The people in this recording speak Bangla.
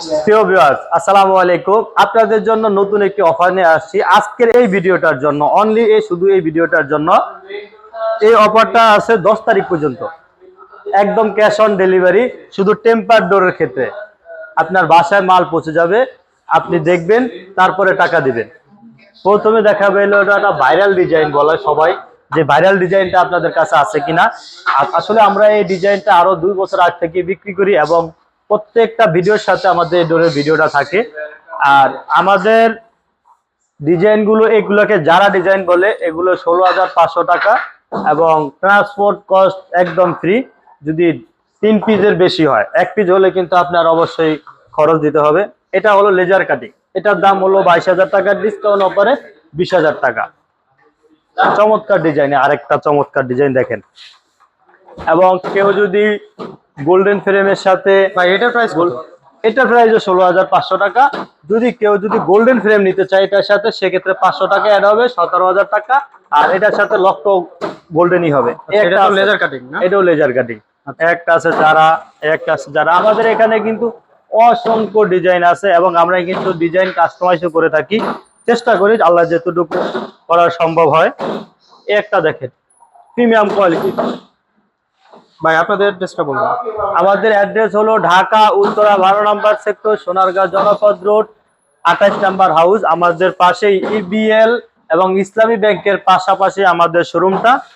প্রিয় ভিউয়ার্স আসসালামু আলাইকুম আপনাদের জন্য নতুন একটি অফার নিয়ে আসছি। আজকের এই ভিডিওটার জন্য অনলি এই শুধু এই ভিডিওটার জন্য, এই অফারটা আছে দশ তারিখ পর্যন্ত। একদম ক্যাশ অন ডেলিভারি শুধু টেম্পার ডোরের ক্ষেত্রে। আপনার বাসায় মাল পৌঁছে যাবে, আপনি দেখবেন, তারপরে টাকা দিবেন। প্রথমে দেখাবে হলো এটা একটা ভাইরাল ডিজাইন বলে সবাই, যে ভাইরাল ডিজাইনটা আপনাদের কাছে আছে কিনা। আসলে আমরা এই ডিজাইনটা আরও দুই বছর আগ থেকে বিক্রি করি এবং প্রত্যেকটা ভিডিওর সাথে আমাদের ডোরের ভিডিওটা থাকে। আর আমাদের ডিজাইনগুলো, এগুলোকে যারা ডিজাইন বলে, এগুলো ষোলো হাজার পাঁচশো টাকা এবং ট্রান্সপোর্ট কস্ট একদম ফ্রি যদি তিন পিসের বেশি হয়। এক পিস হলে কিন্তু আপনার অবশ্যই খরচ দিতে হবে। এটা হলো লেজার কাটিং এটার দাম হলো বাইশ হাজার টাকার ডিসকাউন্ট অফারে বিশ হাজার টাকা। চমৎকার ডিজাইনে আরেকটা চমৎকার ডিজাইন দেখেন। এবং কেউ যদি গোল্ডেন ফ্রেমের সাথে ভাই এটার প্রাইস বল এটা প্রাইস ষোলো হাজার পাঁচশো টাকা। যদি কেউ যদি গোল্ডেন ফ্রেম নিতে চায় এটার সাথে সেক্ষেত্রে পাঁচশো টাকা অ্যাড হবে সতেরো হাজার টাকা। আর এটার সাথে লক্ষ গোল্ডেনই হবে। এটা লেজার কাটিং না? এটাও লেজার কাটিং একটা আছে যারা একটা আছে যারা আমাদের এখানে কিন্তু অসংখ্য ডিজাইন আছে এবং আমরা কিন্তু ডিজাইন কাস্টমাইজও করে থাকি। চেষ্টা করি আল্লাহ যেতটুকু করা সম্ভব হয়। একটা দেখেন প্রিমিয়াম কোয়ালিটি ভাই, আপনাদের অ্যাড্রেসটা বলুন। আমাদের অ্যাড্রেস হলো ঢাকা, উত্তরা, বারো নাম্বার সেক্টর সোনারগাঁ, জনপদ রোড আঠাশ নাম্বার হাউস আমাদের পাশেই ইবিএল এবং ইসলামী ব্যাংকের পাশাপাশি আমাদের শোরুমটা